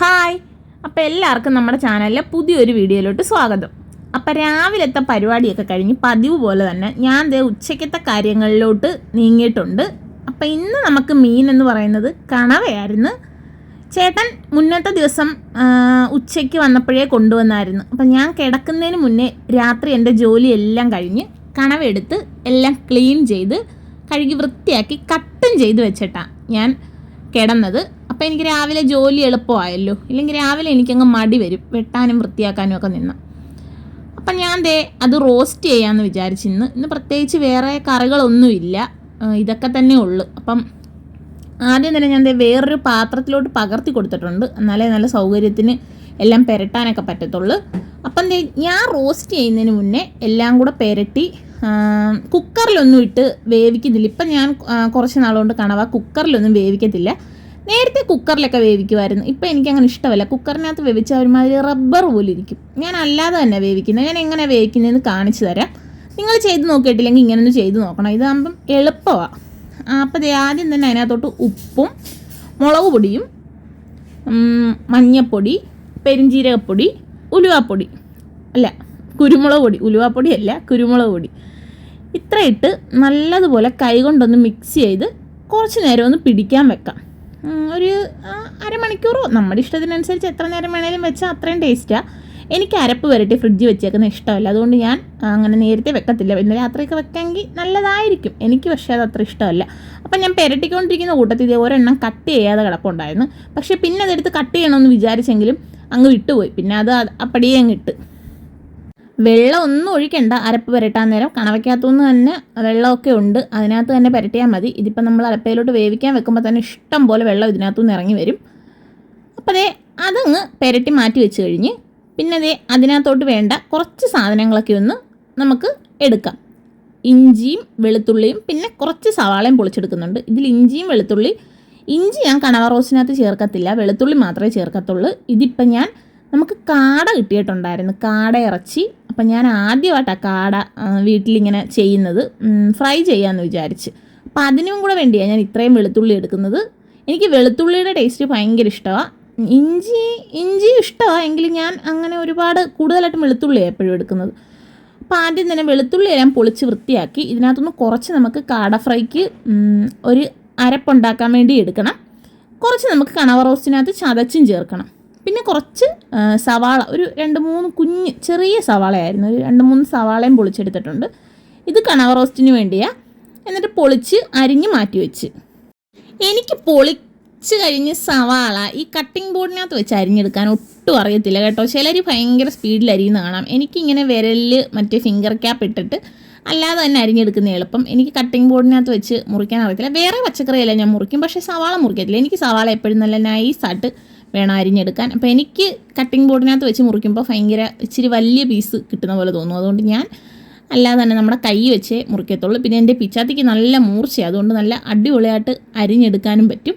Hi. അപ്പോൾ എല്ലാവർക്കും നമ്മുടെ ചാനലിലെ പുതിയൊരു വീഡിയോയിലോട്ട് സ്വാഗതം. അപ്പോൾ രാവിലത്തെ പരിപാടിയൊക്കെ കഴിഞ്ഞ് പതിവ് പോലെ തന്നെ ഞാൻ ദേ ഉച്ചയ്ക്കത്തെ കാര്യങ്ങളിലോട്ട് നീങ്ങിയിട്ടുണ്ട്. അപ്പോൾ ഇന്ന് നമുക്ക് മീൻ എന്ന് പറയുന്നത് കണവയായിരുന്നു. ചേട്ടൻ മുന്നത്തെ ദിവസം ഉച്ചയ്ക്ക് വന്നപ്പോഴേ കൊണ്ടുവന്നായിരുന്നു. അപ്പം ഞാൻ കിടക്കുന്നതിന് മുന്നേ രാത്രി എന്റെ ജോലിയെല്ലാം കഴിഞ്ഞ് കണവെടുത്ത് എല്ലാം ക്ലീൻ ചെയ്ത് കഴുകി വൃത്തിയാക്കി കട്ടും ചെയ്ത് വെച്ചിട്ടാണ് ഞാൻ കിടന്നത്. അപ്പോൾ എനിക്ക് രാവിലെ ജോലി എളുപ്പമായല്ലോ. ഇല്ലെങ്കിൽ രാവിലെ എനിക്കങ്ങ് മടി വരും. വെട്ടാനും വൃത്തിയാക്കാനും ഒക്കെ നിന്ന്. അപ്പം ഞാൻ ദേ അത് റോസ്റ്റ് ചെയ്യാമെന്ന് വിചാരിച്ചു ഇന്ന്. ഇന്ന് പ്രത്യേകിച്ച് വേറെ കറികളൊന്നുമില്ല. ഇതൊക്കെ തന്നെ ഉള്ളു. അപ്പം ആദ്യം തന്നെ ഞാൻ വേറൊരു പാത്രത്തിലോട്ട് പകർത്തി കൊടുത്തിട്ടുണ്ട്. എന്നാലേ നല്ല സൗകര്യത്തിന് എല്ലാം പെരട്ടാനൊക്കെ പറ്റത്തുള്ളൂ. അപ്പം ഞാൻ റോസ്റ്റ് ചെയ്യുന്നതിന് മുന്നേ എല്ലാം കൂടെ പെരട്ടി കുക്കറിലൊന്നും ഇട്ട് വേവിക്കുന്നില്ല. ഇപ്പം ഞാൻ കുറച്ച് നാളുകൊണ്ട് കണവ കുക്കറിലൊന്നും വേവിക്കത്തില്ല. നേരത്തെ കുക്കറിലൊക്കെ വേവിക്കുമായിരുന്നു. ഇപ്പം എനിക്കങ്ങനെ ഇഷ്ടമല്ല. കുക്കറിനകത്ത് വേവിച്ച ഒരുമാതിരി റബ്ബർ പോലെ ഇരിക്കും ഞാൻ അല്ലാതെ തന്നെ വേവിക്കുന്നത്. ഞാൻ എങ്ങനെ വേവിക്കുന്നതെന്ന് കാണിച്ചു തരാം. നിങ്ങൾ ചെയ്ത് നോക്കിയിട്ടില്ലെങ്കിൽ ഇങ്ങനെ ഒന്ന് ചെയ്ത് നോക്കണം. ഇതാകുമ്പം എളുപ്പമാണ് അപ്പോൾ ദേ ആദ്യം തന്നെ അതിനകത്തോട്ട് ഉപ്പും മുളക് പൊടിയും മഞ്ഞപ്പൊടി പെരിഞ്ജീരകപ്പൊടി ഉലുവാപ്പൊടി. അല്ല കുരുമുളക് പൊടി. ഉലുവാപ്പൊടി അല്ല കുരുമുളക് പൊടി. ഇത്ര ഇട്ട് നല്ലതുപോലെ കൈകൊണ്ടൊന്ന് മിക്സ് ചെയ്ത് കുറച്ച് നേരം ഒന്ന് പിടിക്കാൻ വെക്കാം. ഒരു അരമണിക്കൂറോ? നമ്മുടെ ഇഷ്ടത്തിനനുസരിച്ച് എത്ര നേരം വേണേലും വെച്ചാൽ അത്രയും ടേസ്റ്റാണ് എനിക്ക് അരപ്പ് വരട്ടി ഫ്രിഡ്ജിൽ വെച്ചേക്കുന്ന ഇഷ്ടമല്ല. അതുകൊണ്ട് ഞാൻ അങ്ങനെ നേരത്തെ വെക്കത്തില്ല. പിന്നെ രാത്രിയൊക്കെ വെക്കാമെങ്കിൽ നല്ലതായിരിക്കും. എനിക്ക് പക്ഷേ അത് അത്ര ഇഷ്ടമല്ല. അപ്പം ഞാൻ പെരട്ടിക്കൊണ്ടിരിക്കുന്ന കൂട്ടത്തിൽ ഇതേ ഒരെണ്ണം കട്ട് ചെയ്യാതെ കിടപ്പുണ്ടായിരുന്നു. പക്ഷേ പിന്നെ അതെടുത്ത് കട്ട് ചെയ്യണമെന്ന് വിചാരിച്ചെങ്കിലും അങ്ങ് വിട്ടുപോയി. പിന്നെ അത് അപ്പടിയേ അങ്ങ് ഇട്ട്. വെള്ളം ഒന്നും ഒഴിക്കണ്ട. അരപ്പ് പുരട്ടാൻ നേരം കണവയ്ക്കകത്തുനിന്ന് തന്നെ വെള്ളമൊക്കെ ഉണ്ട്. അതിനകത്ത് തന്നെ പുരട്ടിയാൽ മതി. ഇതിപ്പോൾ നമ്മൾ അരപ്പയിലോട്ട് വേവിക്കാൻ വെക്കുമ്പോൾ തന്നെ ഇഷ്ടം പോലെ വെള്ളം ഇതിനകത്തുനിന്ന് ഇറങ്ങി വരും. അപ്പോൾ ദേ അതങ്ങ് പുരട്ടി മാറ്റി വെച്ച് കഴിഞ്ഞ് പിന്നെ അതേ അതിനകത്തോട്ട് വേണ്ട കുറച്ച് സാധനങ്ങളൊക്കെ ഒന്ന് നമുക്ക് എടുക്കാം. ഇഞ്ചിയും വെളുത്തുള്ളിയും പിന്നെ കുറച്ച് സവാളയും പൊളിച്ചെടുക്കുന്നുണ്ട്. ഇതിൽ ഇഞ്ചിയും വെളുത്തുള്ളി ഇഞ്ചി ഞാൻ കണവ റോസിനകത്ത് ചേർക്കത്തില്ല. വെളുത്തുള്ളി മാത്രമേ ചേർക്കത്തുള്ളൂ. ഇതിപ്പം ഞാൻ നമുക്ക് കാട കിട്ടിയിട്ടുണ്ടായിരുന്നു. കാട ഇറച്ചി. അപ്പം ഞാൻ ആദ്യമായിട്ടാണ് കാട വീട്ടിലിങ്ങനെ ചെയ്യുന്നത്. ഫ്രൈ ചെയ്യാമെന്ന് വിചാരിച്ച്. അപ്പം അതിനും കൂടെ വേണ്ടിയാണ് ഞാൻ ഇത്രയും വെളുത്തുള്ളി എടുക്കുന്നത്. എനിക്ക് വെളുത്തുള്ളിയുടെ ടേസ്റ്റ് ഭയങ്കര ഇഷ്ടമാണ് ഇഞ്ചി ഇഞ്ചി ഇഷ്ടമാണ് എങ്കിലും ഞാൻ അങ്ങനെ ഒരുപാട് കൂടുതലായിട്ടും വെളുത്തുള്ളിയാണ് എപ്പോഴും എടുക്കുന്നത്. അപ്പോൾ ആദ്യം തന്നെ വെളുത്തുള്ളി എല്ലാം പൊളിച്ച് വൃത്തിയാക്കി. ഇതിനകത്തുനിന്ന് കുറച്ച് നമുക്ക് കാട ഫ്രൈക്ക് ഒരു അരപ്പുണ്ടാക്കാൻ വേണ്ടി എടുക്കണം. കുറച്ച് നമുക്ക് കണവ റോസ്റ്റിനകത്ത് ചതച്ചും ചേർക്കണം. പിന്നെ കുറച്ച് സവാള. ഒരു രണ്ട് മൂന്ന് കുഞ്ഞ് ചെറിയ സവാളയായിരുന്നു. ഒരു രണ്ട് മൂന്ന് സവാളയും പൊളിച്ചെടുത്തിട്ടുണ്ട്. ഇത് കണവ റോസ്റ്റിന് വേണ്ടിയാണ് എന്നിട്ട് പൊളിച്ച് അരിഞ്ഞ് മാറ്റി വെച്ച്. എനിക്ക് പൊളിച്ച് കഴിഞ്ഞ് സവാള ഈ കട്ടിംഗ് ബോർഡിനകത്ത് വെച്ച് അരിഞ്ഞെടുക്കാൻ ഒട്ടും അറിയത്തില്ല കേട്ടോ. ചിലർ ഭയങ്കര സ്പീഡിൽ അരിയുന്ന കാണാം. എനിക്കിങ്ങനെ വിരലിൽ മറ്റേ ഫിംഗർ ക്യാപ്പ് ഇട്ടിട്ട് അല്ലാതെ തന്നെ അരിഞ്ഞെടുക്കുന്ന എളുപ്പം. എനിക്ക് കട്ടിംഗ് ബോർഡിനകത്ത് വെച്ച് മുറിക്കാൻ അറിയത്തില്ല. വേറെ പച്ചക്കറിയെല്ലാം ഞാൻ മുറിക്കും. പക്ഷേ സവാള മുറിക്കത്തില്ല. എനിക്ക് സവാള എപ്പോഴും നല്ല നൈസായിട്ട് വേണം അരിഞ്ഞെടുക്കാൻ. അപ്പോൾ എനിക്ക് കട്ടിംഗ് ബോർഡിനകത്ത് വെച്ച് മുറിക്കുമ്പോൾ ഭയങ്കര ഇച്ചിരി വലിയ പീസ് കിട്ടുന്ന പോലെ തോന്നും. അതുകൊണ്ട് ഞാൻ അല്ലാതെ തന്നെ നമ്മുടെ കൈ വെച്ചേ മുറിക്കത്തുള്ളൂ. പിന്നെ എന്റെ പിച്ചാത്തിക്ക് നല്ല മൂർച്ചയാണ് അതുകൊണ്ട് നല്ല അടിപൊളിയായിട്ട് അരിഞ്ഞെടുക്കാനും പറ്റും.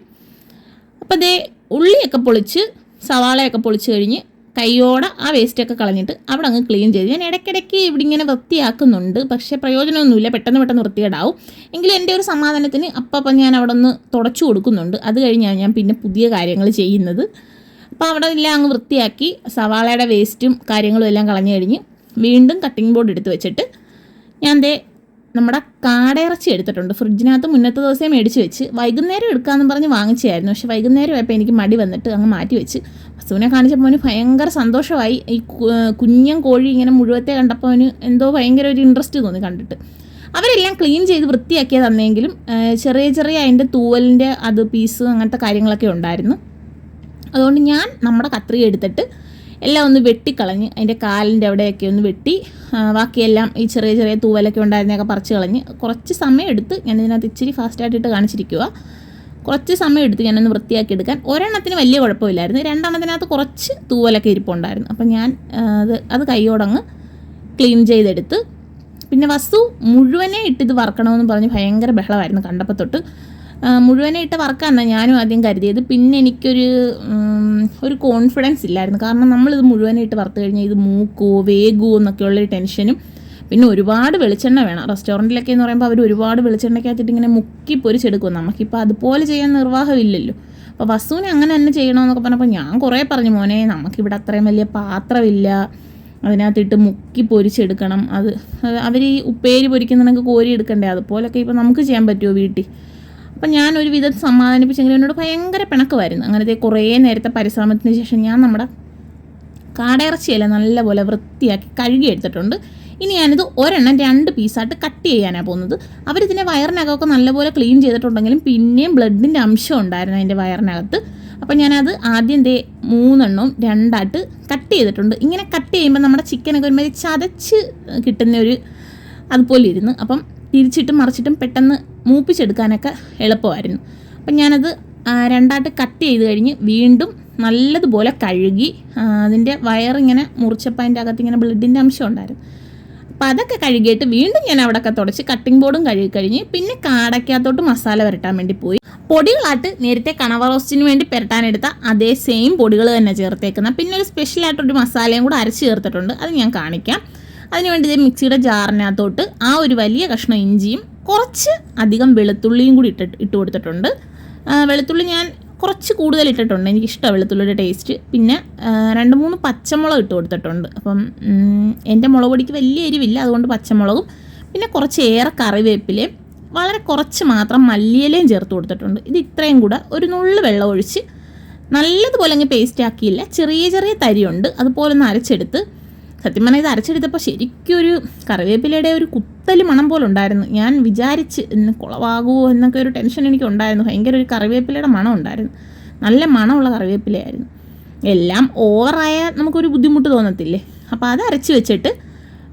അപ്പോൾ അതേ ഉള്ളിയൊക്കെ പൊളിച്ച് സവാളയൊക്കെ പൊളിച്ച് കഴിഞ്ഞ് കൈയോടെ ആ വേസ്റ്റൊക്കെ കളഞ്ഞിട്ട് അവിടെ അങ്ങ് ക്ലീൻ ചെയ്ത്. ഞാൻ ഇടയ്ക്കിടയ്ക്ക് ഇവിടെ ഇങ്ങനെ വൃത്തിയാക്കുന്നുണ്ട്. പക്ഷേ പ്രയോജനമൊന്നുമില്ല. പെട്ടെന്ന് പെട്ടെന്ന് വൃത്തികേടാവും. എങ്കിലും എന്റെ ഒരു സമാധാനത്തിന് അപ്പം ഞാൻ അവിടെ ഒന്ന് തുടച്ചു കൊടുക്കുന്നുണ്ട്. അത് കഴിഞ്ഞാണ് ഞാൻ പിന്നെ പുതിയ കാര്യങ്ങൾ ചെയ്യുന്നത്. അപ്പോൾ അവിടെ എല്ലാം അങ്ങ് വൃത്തിയാക്കി സവാളയുടെ വേസ്റ്റും കാര്യങ്ങളും എല്ലാം കളഞ്ഞു കഴിഞ്ഞ് വീണ്ടും കട്ടിംഗ് ബോർഡ് എടുത്ത് വെച്ചിട്ട് ഞാൻ ദേ നമ്മുടെ കാടയിറച്ചി എടുത്തിട്ടുണ്ട്. ഫ്രിഡ്ജിനകത്ത് മുന്നത്തെ ദിവസം മേടിച്ച് വെച്ച്. വൈകുന്നേരം എടുക്കാമെന്ന് പറഞ്ഞ് വാങ്ങിച്ചായിരുന്നു പക്ഷേ വൈകുന്നേരം ആയപ്പോൾ എനിക്ക് മടി വന്നിട്ട് അങ്ങ് മാറ്റി വെച്ച്. വസുവിനെ കാണിച്ചപ്പോൾ അവന് ഭയങ്കര സന്തോഷമായി. ഈ കുഞ്ഞൻ കോഴി ഇങ്ങനെ മുഴുവത്തെ കണ്ടപ്പോൾ അവന് എന്തോ ഭയങ്കര ഒരു ഇൻട്രസ്റ്റ് തോന്നി കണ്ടിട്ട്. അവരെല്ലാം ക്ലീൻ ചെയ്ത് വൃത്തിയാക്കിയ തന്നെങ്കിലും ചെറിയ ചെറിയ അതിന്റെ തൂവലിന്റെ അത് പീസ് അങ്ങനത്തെ കാര്യങ്ങളൊക്കെ ഉണ്ടായിരുന്നു. അതുകൊണ്ട് ഞാൻ നമ്മുടെ കത്രിക എടുത്തിട്ട് എല്ലാം ഒന്ന് വെട്ടിക്കളഞ്ഞ് അതിന്റെ കാലിന്റെ അവിടെയൊക്കെ ഒന്ന് വെട്ടി ബാക്കിയെല്ലാം ഈ ചെറിയ ചെറിയ തൂവലൊക്കെ ഉണ്ടായിരുന്നൊക്കെ പറിച്ച് കളഞ്ഞ് കുറച്ച് സമയം എടുത്ത് ഞാൻ ഇതിനകത്ത് ഇച്ചിരി ഫാസ്റ്റായിട്ടിട്ട് കാണിച്ചിരിക്കുക കുറച്ച് സമയം എടുത്ത് ഞാനൊന്ന് വൃത്തിയാക്കി എടുക്കാൻ. ഒരെണ്ണത്തിന് വലിയ കുഴപ്പമില്ലായിരുന്നു. രണ്ടെണ്ണത്തിനകത്ത് കുറച്ച് തൂവലൊക്കെ ഇരിപ്പുണ്ടായിരുന്നു. അപ്പം ഞാൻ അത് അത് കൈയോടങ്ങ് ക്ലീൻ ചെയ്തെടുത്ത്. പിന്നെ വസ്തു മുഴുവനെ ഇട്ടിത് വറക്കണമെന്ന് പറഞ്ഞ് ഭയങ്കര ബഹളമായിരുന്നു കണ്ടപ്പോൾ തൊട്ട്. ആ, മുഴുവനെ ഞാനും ആദ്യം കരുതിയത്. പിന്നെ എനിക്കൊരു ഒരു കോൺഫിഡൻസ് ഇല്ലായിരുന്നു. കാരണം നമ്മളിത് മുഴുവനായിട്ട് വറുത്ത് കഴിഞ്ഞാൽ ഇത് മൂക്കുമോ എന്നൊക്കെയുള്ള എന്നൊക്കെയുള്ളൊരു ടെൻഷനും പിന്നെ ഒരുപാട് വെളിച്ചെണ്ണ വേണം. റെസ്റ്റോറന്റിലൊക്കെ എന്ന് പറയുമ്പോൾ അവർ ഒരുപാട് വെളിച്ചെണ്ണയ്ക്കകത്തിട്ട് ഇങ്ങനെ മുക്കി പൊരിച്ചെടുക്കും നമുക്കിപ്പോൾ അതുപോലെ ചെയ്യാൻ നിർവാഹമില്ലല്ലോ. അപ്പോൾ വസുവിനെ അങ്ങനെ തന്നെ ചെയ്യണമെന്നൊക്കെ പറഞ്ഞപ്പോൾ ഞാൻ കുറേ പറഞ്ഞു മോനെ നമുക്കിവിടെ അത്രയും വലിയ പാത്രമില്ല. അതിനകത്തിട്ട് മുക്കി പൊരിച്ചെടുക്കണം അത് അവർ ഈ ഉപ്പേരി പൊരിക്കുന്നതിനൊക്കെ കോരി എടുക്കണ്ടേ? അതുപോലൊക്കെ ഇപ്പോൾ നമുക്ക് ചെയ്യാൻ പറ്റുമോ വീട്ടിൽ? അപ്പം ഞാൻ ഒരു വിധം സമാധാനിപ്പിച്ചെങ്കിലും എന്നോട് ഭയങ്കര പിണക്കമായിരുന്നു. അങ്ങനത്തെ കുറേ നേരത്തെ പരിശ്രമത്തിന് ശേഷം ഞാൻ നമ്മുടെ കാടയിറച്ചിയെല്ലാം നല്ലപോലെ വൃത്തിയാക്കി കഴുകി എടുത്തിട്ടുണ്ട്. ഇനി ഞാനിത് ഒരെണ്ണം രണ്ട് പീസായിട്ട് കട്ട് ചെയ്യാനാണ് പോകുന്നത്. അവരിതിന്റെ വയറിനകമൊക്കെ നല്ലപോലെ ക്ലീൻ ചെയ്തിട്ടുണ്ടെങ്കിലും പിന്നെയും ബ്ലഡിന്റെ അംശം ഉണ്ടായിരുന്നു അതിന്റെ വയറിനകത്ത്. അപ്പം ഞാനത് ആദ്യം ദേ മൂന്നെണ്ണവും രണ്ടായിട്ട് കട്ട് ചെയ്തിട്ടുണ്ട്. ഇങ്ങനെ കട്ട് ചെയ്യുമ്പോൾ നമ്മുടെ ചിക്കനൊക്കെ ഒരുമാതിരി ചതച്ച് കിട്ടുന്ന ഒരു അതുപോലെ ഇരുന്ന് അപ്പം തിരിച്ചിട്ടും മറിച്ചിട്ടും പെട്ടെന്ന് മൂപ്പിച്ചെടുക്കാനൊക്കെ എളുപ്പമായിരുന്നു. അപ്പം ഞാനത് രണ്ടായിട്ട് കട്ട് ചെയ്ത് കഴിഞ്ഞ് വീണ്ടും നല്ലതുപോലെ കഴുകി അതിന്റെ വയറിങ്ങനെ മുറിച്ചപ്പോൾ അതിന്റെ അകത്ത് ഇങ്ങനെ ബ്ലഡിന്റെ അംശം ഉണ്ടായിരുന്നു. അപ്പോൾ അതൊക്കെ കഴുകിയിട്ട് വീണ്ടും ഞാൻ അവിടെയൊക്കെ തുടച്ച് കട്ടിംഗ് ബോർഡും കഴുകി കഴിഞ്ഞ് പിന്നെ കാടയ്ക്കകത്തോട്ട് മസാല പുരട്ടാൻ വേണ്ടി പോയി. പൊടികളായിട്ട് നേരത്തെ കണവ റോസ്റ്റിന് വേണ്ടി പുരട്ടാനെടുത്ത അതേ സെയിം പൊടികൾ തന്നെ ചേർത്തേക്കുന്ന പിന്നെ ഒരു സ്പെഷ്യലായിട്ടൊരു മസാലയും കൂടെ അരച്ച് ചേർത്തിട്ടുണ്ട്. അത് ഞാൻ കാണിക്കാം. അതിനുവേണ്ടി ഇത് മിക്സിയുടെ ജാറിനകത്തോട്ട് ആ ഒരു വലിയ കഷ്ണം ഇഞ്ചിയും കുറച്ച് അധികം വെളുത്തുള്ളിയും കൂടി ഇട്ടിട്ട് ഇട്ട് കൊടുത്തിട്ടുണ്ട്. വെളുത്തുള്ളി ഞാൻ കുറച്ച് കൂടുതൽ ഇട്ടിട്ടുണ്ട്. എനിക്ക് ഇഷ്ടമാണ് വെളുത്തുള്ളിയുടെ ടേസ്റ്റ്. പിന്നെ രണ്ട് മൂന്ന് പച്ചമുളക് ഇട്ട് കൊടുത്തിട്ടുണ്ട്. അപ്പം എന്റെ മുളക് പൊടിക്ക് വലിയ എരിവില്ല. അതുകൊണ്ട് പച്ചമുളകും പിന്നെ കുറച്ച് ഏറെ കറിവേപ്പിലയും വളരെ കുറച്ച് മാത്രം മല്ലിയിലയും ചേർത്ത് കൊടുത്തിട്ടുണ്ട്. ഇത് ഇത്രയും കൂടെ ഒരു നുള്ളു വെള്ളം ഒഴിച്ച് നല്ലതുപോലെ അങ്ങ് പേസ്റ്റ് ആക്കിയില്ല. ചെറിയ ചെറിയ തരിയുണ്ട്. അതുപോലെ ഒന്ന് അരച്ചെടുത്ത് സത്യം പറഞ്ഞാൽ ഇത് അരച്ചെടുത്തപ്പോൾ ശരിക്കും ഒരു കറിവേപ്പിലയുടെ ഒരു കുത്തൽ മണം പോലെ ഉണ്ടായിരുന്നു ഞാൻ വിചാരിച്ച് ഇന്ന് കുളവാകുമോ എന്നൊക്കെ ഒരു ടെൻഷൻ എനിക്ക് ഉണ്ടായിരുന്നു ഭയങ്കര ഒരു കറിവേപ്പിലയുടെ മണം ഉണ്ടായിരുന്നു. നല്ല മണമുള്ള കറിവേപ്പിലയായിരുന്നു. എല്ലാം ഓവറായാൽ നമുക്കൊരു ബുദ്ധിമുട്ട് തോന്നത്തില്ലേ? അപ്പോൾ അത് അരച്ച് വെച്ചിട്ട്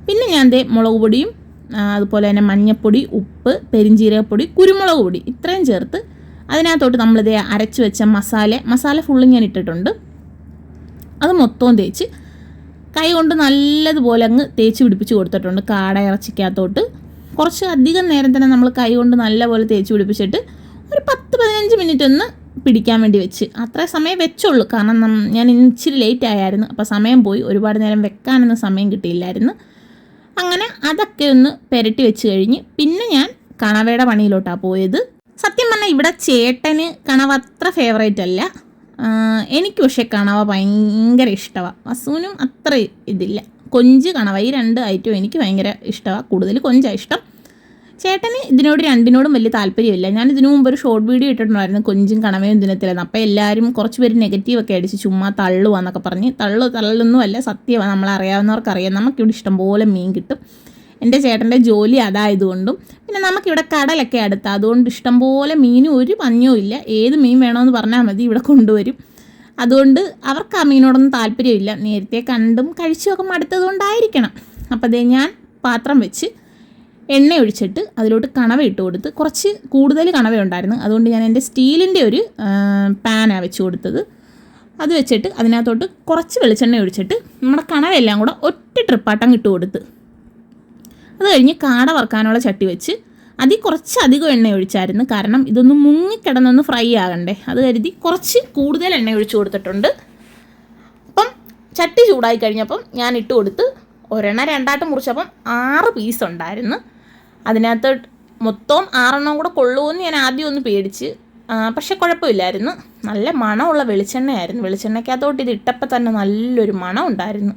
പിന്നെ ഞാൻ ദേ മുളക് പൊടിയും അതുപോലെ തന്നെ മഞ്ഞൾപ്പൊടി ഉപ്പ് പെരിഞ്ജീരകപ്പൊടി കുരുമുളക് പൊടി ഇത്രയും ചേർത്ത് അതിനകത്തോട്ട് നമ്മളിതേ അരച്ച് വെച്ച മസാല മസാല ഫുള്ള് ഞാൻ ഇട്ടിട്ടുണ്ട്. അത് മൊത്തവും തേച്ച് കൈ കൊണ്ട് നല്ലതുപോലെ അങ്ങ് തേച്ച് പിടിപ്പിച്ച് കൊടുത്തിട്ടുണ്ട് കാട ഇറച്ചിക്കകത്തോട്ട്. കുറച്ച് അധികം നേരം തന്നെ നമ്മൾ കൈ കൊണ്ട് നല്ലപോലെ തേച്ച് പിടിപ്പിച്ചിട്ട് ഒരു പത്ത് പതിനഞ്ച് മിനിറ്റ് ഒന്ന് പിടിക്കാൻ വേണ്ടി വെച്ച്. അത്ര സമയം വെച്ചുള്ളൂ കാരണം ഞാൻ ഇച്ചിരി ലേറ്റ് ആയായിരുന്നു. അപ്പോൾ സമയം പോയി. ഒരുപാട് നേരം വെക്കാനൊന്നും സമയം കിട്ടിയില്ലായിരുന്നു. അങ്ങനെ അതൊക്കെ ഒന്ന് പെരട്ടി വെച്ച് കഴിഞ്ഞ് പിന്നെ ഞാൻ കണവയുടെ പണിയിലോട്ടാണ് പോയത്. സത്യം പറഞ്ഞാൽ ഇവിടെ ചേട്ടന് കണവ അത്ര ഫേവറേറ്റ് അല്ല. എനിക്ക് പക്ഷേ കണവ ഭയങ്കര ഇഷ്ടമാണ് വസുവിനും അത്ര ഇതില്ല. കൊഞ്ച് കണവ ഈ രണ്ട് ഐറ്റവും എനിക്ക് ഭയങ്കര ഇഷ്ടമാണ് കൂടുതൽ കൊഞ്ചാണ് ഇഷ്ടം. ചേട്ടന് ഇതിനോട് രണ്ടിനോടും വലിയ താല്പര്യമില്ല. ഞാൻ ഇതിനു മുമ്പ് ഒരു ഷോർട്ട് വീഡിയോ ഇട്ടിട്ടുണ്ടായിരുന്നു കൊഞ്ചും കണവയും ദിനത്തിലെന്ന് അപ്പോൾ എല്ലാവരും കുറച്ച് പേര് നെഗറ്റീവൊക്കെ അടിച്ച് ചുമ്മാ തള്ളുവാന്നൊക്കെ പറഞ്ഞ്. തള്ളു തള്ളൊന്നുമല്ല സത്യമാണ് നമ്മളറിയാവുന്നവർക്കറിയാം. നമുക്കിവിടെ ഇഷ്ടംപോലെ മീൻ കിട്ടും. എന്റെ ചേട്ടന്റെ ജോലി അതായതുകൊണ്ടും പിന്നെ നമുക്കിവിടെ കടലൊക്കെ അടുത്ത്. അതുകൊണ്ട് ഇഷ്ടംപോലെ മീനും ഒരു പഞ്ഞവും ഇല്ല. ഏത് മീൻ വേണമെന്ന് പറഞ്ഞാൽ മതി ഇവിടെ കൊണ്ടുവരും. അതുകൊണ്ട് അവർക്ക് ആ മീനോടൊന്നും താല്പര്യമില്ല. നേരത്തെ കണ്ടും കഴിച്ചുമൊക്കെ മടുത്തത് കൊണ്ടായിരിക്കണം അപ്പോൾ അതേ ഞാൻ പാത്രം വെച്ച് എണ്ണ ഒഴിച്ചിട്ട് അതിലോട്ട് കണവ ഇട്ട് കൊടുത്ത് കുറച്ച് കൂടുതൽ കണവയുണ്ടായിരുന്നു അതുകൊണ്ട് ഞാൻ എന്റെ സ്റ്റീലിന്റെ ഒരു പാനാണ് വെച്ച് കൊടുത്തത്. അത് വെച്ചിട്ട് അതിനകത്തോട്ട് കുറച്ച് വെളിച്ചെണ്ണ ഒഴിച്ചിട്ട് നമ്മുടെ കണവയെല്ലാം കൂടെ ഒറ്റ ട്രിപ്പാട്ടം ഇട്ട് കൊടുത്ത്. അത് കഴിഞ്ഞ് കാട വറുക്കാനുള്ള ചട്ടി വെച്ച് അതിൽ കുറച്ച് അധികം എണ്ണ ഒഴിച്ചായിരുന്നു. കാരണം ഇതൊന്ന് മുങ്ങിക്കിടന്നൊന്ന് ഫ്രൈ ആകണ്ടേ. അത് കരുതി കുറച്ച് കൂടുതൽ എണ്ണ ഒഴിച്ചു കൊടുത്തിട്ടുണ്ട്. അപ്പം ചട്ടി ചൂടായി കഴിഞ്ഞപ്പം ഞാൻ ഇട്ട് കൊടുത്ത് ഒരെണ്ണ രണ്ടായിട്ട് മുറിച്ചപ്പം ആറ് പീസ് ഉണ്ടായിരുന്നു. അതിനകത്ത് മൊത്തം ആറെണ്ണം കൂടെ കൊള്ളുമെന്ന് ഞാൻ ആദ്യം ഒന്ന് പേടിച്ച് പക്ഷേ കുഴപ്പമില്ലായിരുന്നു. നല്ല മണമുള്ള വെളിച്ചെണ്ണയായിരുന്നു. വെളിച്ചെണ്ണയ്ക്കകത്തോട്ട് ഇത് ഇട്ടപ്പോൾ തന്നെ നല്ലൊരു മണം ഉണ്ടായിരുന്നു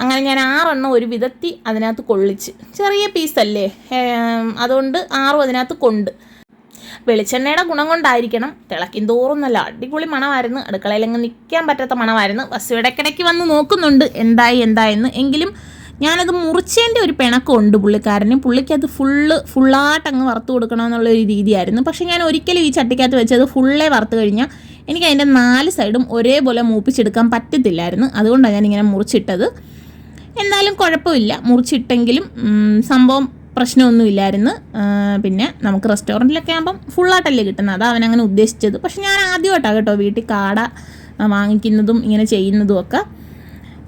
അങ്ങനെ ഞാൻ ആറെണ്ണം ഒരു വിധത്തി അതിനകത്ത് കൊള്ളിച്ച്. ചെറിയ പീസല്ലേ അതുകൊണ്ട് ആറും അതിനകത്ത് കൊണ്ട്. വെളിച്ചെണ്ണയുടെ ഗുണം കൊണ്ടായിരിക്കണം. തിളക്കും തോറും നല്ല അടിപൊളി മണമായിരുന്നു. അടുക്കളയിലെങ്ങ് നിൽക്കാൻ പറ്റാത്ത മണമായിരുന്നു. ബസ് ഇടയ്ക്കിടയ്ക്ക് വന്ന് നോക്കുന്നുണ്ട്. എന്തായി എന്തായെന്ന് എങ്കിലും ഞാനത് മുറിച്ചതിന്റെ ഒരു പിണക്കമുണ്ട് പുള്ളിക്കാരന്. പുള്ളിക്കത് ഫുള്ള് ഫുള്ളായിട്ട് അങ്ങ് വറുത്ത് കൊടുക്കണമെന്നുള്ള ഒരു രീതിയായിരുന്നു. പക്ഷേ ഞാൻ ഒരിക്കലും ഈ ചട്ടിക്കകത്ത് വെച്ചത് ഫുള്ളേ വറുത്ത് കഴിഞ്ഞാൽ എനിക്ക് അതിന്റെ നാല് സൈഡും ഒരേപോലെ മൂപ്പിച്ചെടുക്കാൻ പറ്റത്തില്ലായിരുന്നു. അതുകൊണ്ടാണ് ഞാനിങ്ങനെ മുറിച്ചിട്ടത്. എന്തായാലും കുഴപ്പമില്ല. മുറിച്ചിട്ടെങ്കിലും സംഭവം പ്രശ്നമൊന്നുമില്ലായിരുന്നു. പിന്നെ നമുക്ക് റെസ്റ്റോറന്റിലൊക്കെ ആകുമ്പം ഫുള്ളായിട്ടല്ലേ കിട്ടുന്നത്. അത് അവൻ അങ്ങനെ ഉദ്ദേശിച്ചത്. പക്ഷെ ഞാൻ ആദ്യമായിട്ടാണ് കേട്ടോ വീട്ടിൽ കാട വാങ്ങിക്കുന്നതും ഇങ്ങനെ ചെയ്യുന്നതും ഒക്കെ.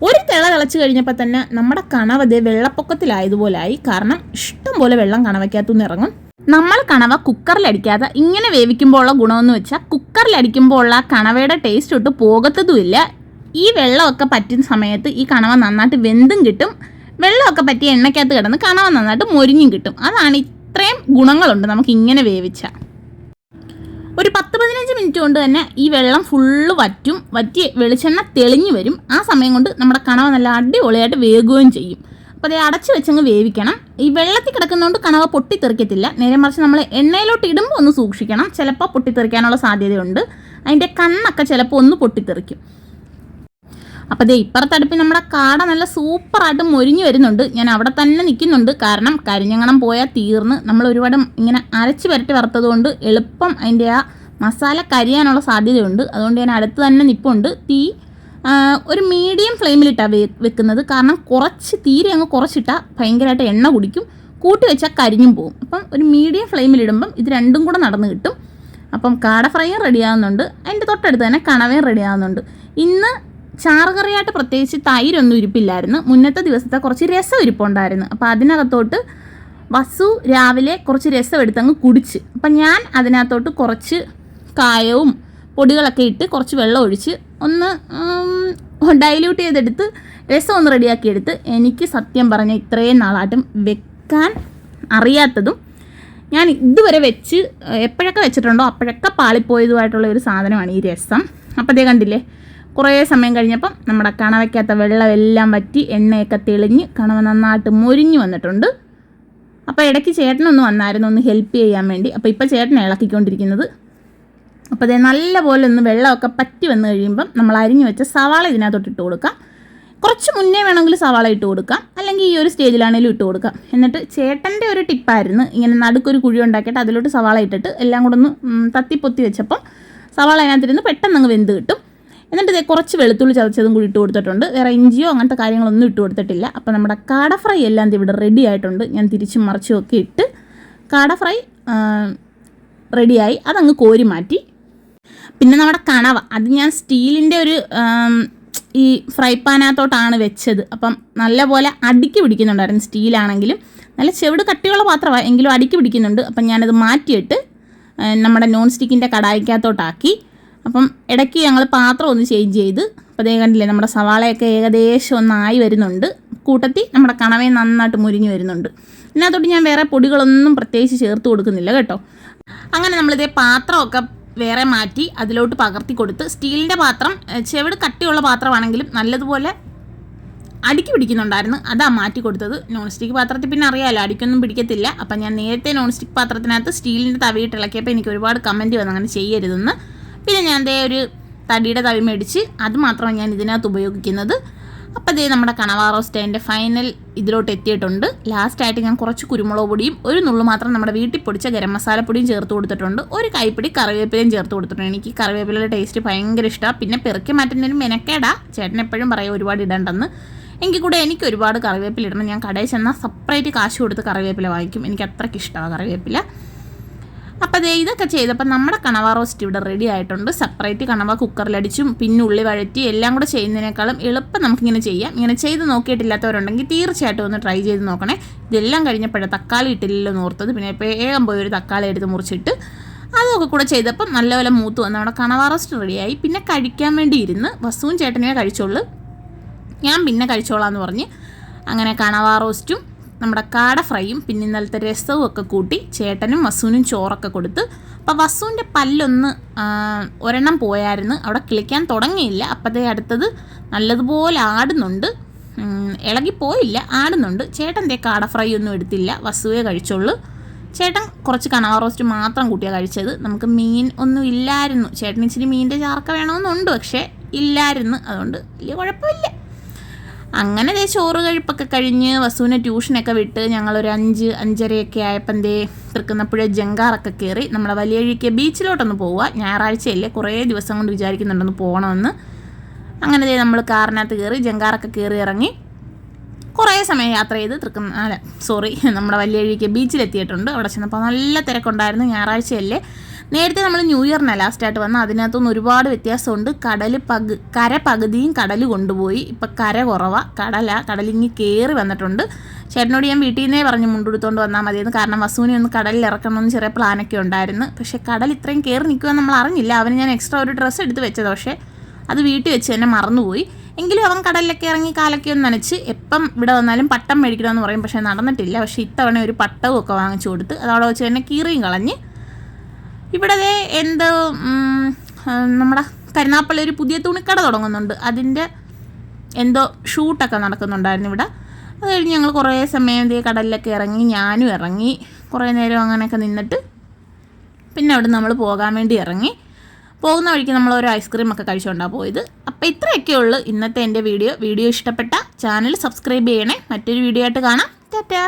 ഒരു തിള തിളച്ച് കഴിഞ്ഞപ്പോൾ തന്നെ നമ്മുടെ കണവ ദേ വെള്ളപ്പൊക്കത്തിലായതുപോലായി. കാരണം ഇഷ്ടം പോലെ വെള്ളം കണവയ്ക്കകത്തുനിന്ന് ഇറങ്ങും. നമ്മൾ കണവ കുക്കറിലടിക്കാതെ ഇങ്ങനെ വേവിക്കുമ്പോൾ ഉള്ള ഗുണമെന്ന് വെച്ചാൽ കുക്കറിലടിക്കുമ്പോൾ ഉള്ള കണവയുടെ ടേസ്റ്റ് ഒട്ട് പോകത്തതുമില്ല. ഈ വെള്ളമൊക്കെ പറ്റുന്ന സമയത്ത് ഈ കണവ നന്നായിട്ട് വെന്തും കിട്ടും. വെള്ളമൊക്കെ പറ്റിയ എണ്ണയ്ക്കകത്ത് കിടന്ന് കണവ നന്നായിട്ട് മൊരിഞ്ഞും കിട്ടും. അതാണ് ഇത്രയും ഗുണങ്ങളുണ്ട് നമുക്ക് ഇങ്ങനെ വേവിച്ച. ഒരു പത്ത് പതിനഞ്ച് മിനിറ്റ് കൊണ്ട് തന്നെ ഈ വെള്ളം ഫുള്ള് വറ്റും വറ്റി വെളിച്ചെണ്ണ തെളിഞ്ഞു വരും. ആ സമയം കൊണ്ട് നമ്മുടെ കണവ നല്ല അടിപൊളിയായിട്ട് വേകുകയും ചെയ്യും. അപ്പോൾ അത് അടച്ച് വെച്ചങ്ങ് വേവിക്കണം. ഈ വെള്ളത്തിൽ കിടക്കുന്നതുകൊണ്ട് കണവ പൊട്ടിത്തെറിക്കത്തില്ല. നേരെ മറിച്ച് നമ്മൾ എണ്ണയിലോട്ട് ഇടുമ്പോൾ ഒന്ന് സൂക്ഷിക്കണം. ചിലപ്പോൾ പൊട്ടിത്തെറിക്കാനുള്ള സാധ്യതയുണ്ട്. അതിന്റെ കണ്ണൊക്കെ ചിലപ്പോൾ ഒന്ന് പൊട്ടിത്തെറിക്കും. അപ്പോൾ ദേ ഇപ്പുറത്തെ അടുപ്പിൽ നമ്മുടെ കാട നല്ല സൂപ്പറായിട്ട് മൊരിഞ്ഞു വരുന്നുണ്ട്. ഞാൻ അവിടെ തന്നെ നിൽക്കുന്നുണ്ട്. കാരണം കരിഞ്ഞങ്ങണം പോയാൽ തീർന്ന്. നമ്മൾ ഒരുപാട് ഇങ്ങനെ അരച്ച് പുരട്ടി വറുത്തതുകൊണ്ട് എളുപ്പം അതിന്റെ ആ മസാല കരിയാനുള്ള സാധ്യതയുണ്ട്. അതുകൊണ്ട് ഞാൻ അടുത്ത് തന്നെ നിൽപ്പുണ്ട് തീ ഒരു മീഡിയം ഫ്ലെയിമിലിട്ടാണ് വെക്കുന്നത്. കാരണം കുറച്ച് തീരെ അങ്ങ് കുറച്ചിട്ടാൽ ഭയങ്കരമായിട്ട് എണ്ണ കുടിക്കും. കൂട്ടി വെച്ചാൽ കരിഞ്ഞും പോകും. അപ്പം ഒരു മീഡിയം ഫ്ലെയിമിലിടുമ്പം ഇത് രണ്ടും കൂടെ നടന്ന് കിട്ടും. അപ്പം കാട ഫ്രൈയും റെഡിയാകുന്നുണ്ട് അതിന്റെ തൊട്ടടുത്ത് തന്നെ കണവയും റെഡിയാകുന്നുണ്ട് ഇന്ന് ചാറുകറിയായിട്ട് പ്രത്യേകിച്ച് തൈരൊന്നും ഇരിപ്പില്ലായിരുന്നു. മുന്നത്തെ ദിവസത്തെ കുറച്ച് രസം ഇരിപ്പുണ്ടായിരുന്നു. അപ്പോൾ അതിനകത്തോട്ട് വസു രാവിലെ കുറച്ച് രസം എടുത്തങ്ങ് കുടിച്ച്. അപ്പം ഞാൻ അതിനകത്തോട്ട് കുറച്ച് കായവും പൊടികളൊക്കെ ഇട്ട് കുറച്ച് വെള്ളം ഒഴിച്ച് ഒന്ന് ഡൈല്യൂട്ട് ചെയ്തെടുത്ത് രസം ഒന്ന് റെഡിയാക്കിയെടുത്ത് എനിക്ക് സത്യം പറഞ്ഞ ഇത്രയും നാളായിട്ടും വെക്കാൻ അറിയാത്തതും ഞാൻ ഇതുവരെ വെച്ച് എപ്പോഴൊക്കെ വെച്ചിട്ടുണ്ടോ അപ്പോഴൊക്കെ പാളിപ്പോയതുമായിട്ടുള്ള ഒരു സാധനമാണ് ഈ രസം. അപ്പോഴത്തേ കണ്ടില്ലേ? കുറേ സമയം കഴിഞ്ഞപ്പം നമ്മുടെ കണവയ്ക്കകത്ത വെള്ളം എല്ലാം വറ്റി എണ്ണയൊക്കെ തെളിഞ്ഞ് കണവ നന്നായിട്ട് മുരിഞ്ഞു വന്നിട്ടുണ്ട്. അപ്പോൾ ഇടയ്ക്ക് ചേട്ടനൊന്ന് വന്നായിരുന്നു ഒന്ന് ഹെൽപ്പ് ചെയ്യാൻ വേണ്ടി. അപ്പോൾ ഇപ്പോൾ ചേട്ടൻ ഇളക്കിക്കൊണ്ടിരിക്കുന്നത്. അപ്പോൾ അതേ നല്ലപോലെ ഒന്ന് വെള്ളമൊക്കെ പറ്റി വന്നു കഴിയുമ്പം നമ്മൾ അരിഞ്ഞു വെച്ച സവാള ഇതിനകത്തോട്ട് ഇട്ട് കൊടുക്കാം. കുറച്ച് മുന്നേ വേണമെങ്കിൽ സവാള ഇട്ട് കൊടുക്കാം. അല്ലെങ്കിൽ ഈ ഒരു സ്റ്റേജിലാണെങ്കിലും ഇട്ട് കൊടുക്കാം. എന്നിട്ട് ചേട്ടന്റെ ഒരു ടിപ്പായിരുന്നു. ഇങ്ങനെ നടുക്കൊരു കുഴി ഉണ്ടാക്കിയിട്ട് അതിലോട്ട് സവാള ഇട്ടിട്ട് എല്ലാം കൂടെ ഒന്ന് തത്തിപ്പൊത്തി വെച്ചപ്പം സവാള അതിനകത്തിരുന്ന് പെട്ടെന്ന് അങ്ങ് വെന്ത് കിട്ടും. എന്നിട്ട് കുറച്ച് വെളുത്തുള്ളി ചതച്ചതും കൂടി ഇട്ട് കൊടുത്തിട്ടുണ്ട്. വേറെ ഇഞ്ചിയോ അങ്ങനത്തെ കാര്യങ്ങളൊന്നും ഇട്ട് കൊടുത്തിട്ടില്ല. അപ്പോൾ നമ്മുടെ കാട ഫ്രൈ എല്ലാം ഇവിടെ റെഡി ആയിട്ടുണ്ട്. ഞാൻ തിരിച്ചും മറിച്ചും ഒക്കെ ഇട്ട് കാട ഫ്രൈ റെഡിയായി അതങ്ങ് കോരി മാറ്റി. പിന്നെ നമ്മുടെ കണവ. അത് ഞാൻ സ്റ്റീലിന്റെ ഒരു ഈ ഫ്രൈ പാനകത്തോട്ടാണ് വെച്ചത്. അപ്പം നല്ലപോലെ അടുക്കി പിടിക്കുന്നുണ്ടായിരുന്നു സ്റ്റീലാണെങ്കിലും. നല്ല ചെവിട് കട്ടിയുള്ള പാത്രമാണ് എങ്കിലും അടുക്കി പിടിക്കുന്നുണ്ട്. അപ്പം ഞാനത് മാറ്റിയിട്ട് നമ്മുടെ നോൺ സ്റ്റിക്കിന്റെ കടായിക്കകത്തോട്ടാക്കി. അപ്പം ഇടയ്ക്ക് ഞങ്ങൾ പാത്രം ഒന്ന് ചേഞ്ച് ചെയ്ത് അപ്പോൾ അതേ കണ്ടില്ലേ നമ്മുടെ സവാളയൊക്കെ ഏകദേശം ഒന്നായി വരുന്നുണ്ട്. കൂട്ടത്തിൽ നമ്മുടെ കണവയും നന്നായിട്ട് മുരിഞ്ഞു വരുന്നുണ്ട്. ഇതിനകത്തോട്ട് ഞാൻ വേറെ പൊടികളൊന്നും പ്രത്യേകിച്ച് ചേർത്ത് കൊടുക്കുന്നില്ല കേട്ടോ. അങ്ങനെ നമ്മളിതേ പാത്രമൊക്കെ വേറെ മാറ്റി അതിലോട്ട് പകർത്തി കൊടുത്ത് സ്റ്റീലിന്റെ പാത്രം ചെവിട് കട്ടിയുള്ള പാത്രമാണെങ്കിലും നല്ലതുപോലെ അടുക്കി പിടിക്കുന്നുണ്ടായിരുന്നു. അതാ മാറ്റി കൊടുത്തത്. നോൺ സ്റ്റിക്ക് പാത്രത്തിൽ പിന്നെ അറിയാമല്ലോ അടിക്കൊന്നും പിടിക്കത്തില്ല. അപ്പം ഞാൻ നേരത്തെ നോൺ സ്റ്റിക്ക് പാത്രത്തിനകത്ത് സ്റ്റീലിന്റെ തവിയിട്ട് ഇളക്കിയപ്പോൾ എനിക്ക് ഒരുപാട് കമന്റ് വന്നു അങ്ങനെ ചെയ്യരുതെന്ന് പിന്നെ ഞാൻ ദേ ഒരു തടിയുടെ തവി മേടിച്ച് അത് മാത്രമാണ് ഞാൻ ഇതിനകത്ത് ഉപയോഗിക്കുന്നത്. അപ്പോൾ ദേ നമ്മുടെ കണവാറോ റോസ്റ്റ് അതിന്റെ ഫൈനൽ ഇതിലോട്ട് എത്തിയിട്ടുണ്ട്. ലാസ്റ്റായിട്ട് ഞാൻ കുറച്ച് കുരുമുളക് പൊടിയും ഒരു നുള്ളു മാത്രം നമ്മുടെ വീട്ടിൽ പൊടിച്ച ഗരം മസാലപ്പൊടിയും ചേർത്ത് കൊടുത്തിട്ടുണ്ട്. ഒരു കൈപ്പിടി കറിവേപ്പിലയും ചേർത്ത് കൊടുത്തിട്ടുണ്ട്. എനിക്ക് കറിവേപ്പിലയുടെ ടേസ്റ്റ് ഭയങ്കര ഇഷ്ടമാണ് പിന്നെ പെറുക്കി മാറ്റുന്നതിന് മെനക്കേടാ. ചേട്ടൻ എപ്പോഴും പറയും ഒരുപാട് ഇടണ്ടെന്ന്. എങ്കിൽ കൂടെ എനിക്ക് ഒരുപാട് കറിവേപ്പില ഇടണം. ഞാൻ കടയിൽ ചെന്നാൽ സെപ്പറേറ്റ് കാശ് കൊടുത്ത് കറിവേപ്പില വാങ്ങിക്കും. എനിക്ക് അത്രയ്ക്ക് ഇഷ്ടമാണ് കറിവേപ്പില. അപ്പോൾ ദേ ഇതൊക്കെ ചെയ്തപ്പോൾ നമ്മുടെ കണവ റോസ്റ്റ് ഇവിടെ റെഡി ആയിട്ടുണ്ട്. സെപ്പറേറ്റ് കണവ കുക്കറിലടിച്ചും പിന്നെ ഉള്ളി വഴറ്റി എല്ലാം കൂടെ ചെയ്യുന്നതിനേക്കാളും എളുപ്പം നമുക്കിങ്ങനെ ചെയ്യാം. ഇങ്ങനെ ചെയ്ത് നോക്കിയിട്ടില്ലാത്തവരുണ്ടെങ്കിൽ തീർച്ചയായിട്ടും ഒന്ന് ട്രൈ ചെയ്ത് നോക്കണേ. ഇതെല്ലാം കഴിഞ്ഞപ്പോഴേ തക്കാളി ഇട്ടില്ലല്ലോ നോർത്തത് പിന്നെ വേഗം പോയി ഒരു തക്കാളി എടുത്ത് മുറിച്ചിട്ട് അതൊക്കെ കൂടെ ചെയ്തപ്പം നല്ലപോലെ മൂത്ത് വന്ന് നമ്മുടെ കണവ റോസ്റ്റ് റെഡിയായി പിന്നെ കഴിക്കാൻ വേണ്ടി ഇരുന്ന് വസുവും ചേട്ടനെ കഴിച്ചോളൂ. ഞാൻ പിന്നെ കഴിച്ചോളാം എന്ന് പറഞ്ഞ് അങ്ങനെ കണവ റോസ്റ്റും നമ്മുടെ കാട ഫ്രൈയും പിന്നെ ഇന്നലത്തെ രസവും ഒക്കെ കൂട്ടി ചേട്ടനും വസുവിനും ചോറൊക്കെ കൊടുത്ത്. അപ്പോൾ വസുവിന്റെ പല്ലൊന്ന് ഒരെണ്ണം പോയായിരുന്നു. അവിടെ കിളിക്കാൻ തുടങ്ങിയില്ല. അപ്പോഴത്തെ അടുത്തത് നല്ലതുപോലെ ആടുന്നുണ്ട്. ഇളകി ഇളകിപ്പോയില്ല ആടുന്നുണ്ട്. ചേട്ടന്റെ കാട ഫ്രൈ ഒന്നും എടുത്തില്ല. വസുവേ കഴിച്ചുള്ളൂ ചേട്ടൻ കുറച്ച് കണവ റോസ്റ്റ് മാത്രം കൂട്ടിയാണ് കഴിച്ചത്. നമുക്ക് മീൻ ഒന്നും ഇല്ലായിരുന്നു. ചേട്ടൻ ഇച്ചിരി മീനിന്റെ ചാർക്ക വേണമെന്നുണ്ട് പക്ഷേ ഇല്ലായിരുന്നു. അതുകൊണ്ട് വലിയ കുഴപ്പമില്ല. അങ്ങനെ ദേ ചോറ് കഴിപ്പൊക്കെ കഴിഞ്ഞ് വസുവിനെ ട്യൂഷനൊക്കെ വിട്ട് ഞങ്ങളൊരു അഞ്ച് അഞ്ചരയൊക്കെ ആയപ്പം ദേ തൃക്കുന്നപ്പുഴ ജങ്കാറൊക്കെ കയറി നമ്മളെ വലിയഴിക്ക് ബീച്ചിലോട്ടൊന്ന് പോവുക. ഞായറാഴ്ചയല്ലേ കുറേ ദിവസം കൊണ്ട് വിചാരിക്കുന്നുണ്ടെന്ന് പോകണമെന്ന് അങ്ങനെ ദേ നമ്മൾ കാറിനകത്ത് കയറി ജങ്കാറൊക്കെ കയറി ഇറങ്ങി കുറേ സമയം യാത്ര ചെയ്ത് തൃക്കുന്ന അല്ല സോറി നമ്മുടെ വലിയഴിക്ക് ബീച്ചിലെത്തിയിട്ടുണ്ട്. അവിടെ ചെന്നപ്പോൾ നല്ല തിരക്കുണ്ടായിരുന്നു. ഞായറാഴ്ചയല്ലേ. നേരത്തെ നമ്മൾ ന്യൂ ഇയറിനാണ് ലാസ്റ്റായിട്ട് വന്ന അതിനകത്തുനിന്ന് ഒരുപാട് വ്യത്യാസമുണ്ട്. കടൽ പകു കര പകുതിയും കടൽ കൊണ്ടുപോയി. ഇപ്പം കര കുറവാ. കടല കടലിങ്ങി കയറി വന്നിട്ടുണ്ട്. ചേട്ടനോട് ഞാൻ വീട്ടിൽ നിന്നേ പറഞ്ഞ് മുണ്ടെടുത്തോണ്ട് വന്നാൽ മതിയെന്ന്. കാരണം വസുവിനെ ഒന്ന് കടലിൽ ഇറക്കണമെന്ന് ചെറിയ പ്ലാനൊക്കെ ഉണ്ടായിരുന്നു. പക്ഷേ കടൽ ഇത്രയും കയറി നിൽക്കുമെന്ന് നമ്മൾ അറിഞ്ഞില്ല. അവന് ഞാൻ എക്സ്ട്രാ ഒരു ഡ്രസ്സ് എടുത്ത് വെച്ചത്. പക്ഷേ അത് വീട്ടിൽ വെച്ച് തന്നെ മറന്നുപോയി. എങ്കിലും അവൻ കടലിലൊക്കെ ഇറങ്ങി കാലൊക്കെ ഒന്ന് നനച്ച് എപ്പം ഇവിടെ വന്നാലും പട്ടം മേടിക്കണമെന്ന് പറയും. പക്ഷേ നടന്നിട്ടില്ല. പക്ഷേ ഇത്തവണ ഒരു പട്ടവും ഒക്കെ വാങ്ങിച്ചു കൊടുത്ത് അതവിടെ വെച്ച് തന്നെ കീറിയും കളഞ്ഞ് ഇവിടെ എന്ത് നമ്മുടെ കരുനാപ്പള്ളി ഒരു പുതിയ തുണിക്കട തുടങ്ങുന്നുണ്ട്. അതിന്റെ എന്തോ ഷൂട്ടൊക്കെ നടക്കുന്നുണ്ടായിരുന്നു ഇവിടെ. അത് കഴിഞ്ഞ് ഞങ്ങൾ കുറേ സമയം ദേ കടലിലൊക്കെ ഇറങ്ങി ഞാനും ഇറങ്ങി. കുറേ നേരം അങ്ങനെയൊക്കെ നിന്നിട്ട് പിന്നെ അവിടെ നമ്മൾ പോകാൻ വേണ്ടി ഇറങ്ങി. പോകുന്ന വഴിക്ക് നമ്മൾ ഒരു ഐസ്ക്രീം ഒക്കെ കഴിച്ചുകൊണ്ടാണ് പോയത്. അപ്പോൾ ഇത്രയൊക്കെ ഉള്ളൂ ഇന്നത്തെ എന്റെ വീഡിയോ. വീഡിയോ ഇഷ്ടപ്പെട്ട ചാനൽ സബ്സ്ക്രൈബ് ചെയ്യണേ. മറ്റൊരു വീഡിയോ ആയിട്ട് കാണാം. ടാറ്റാ.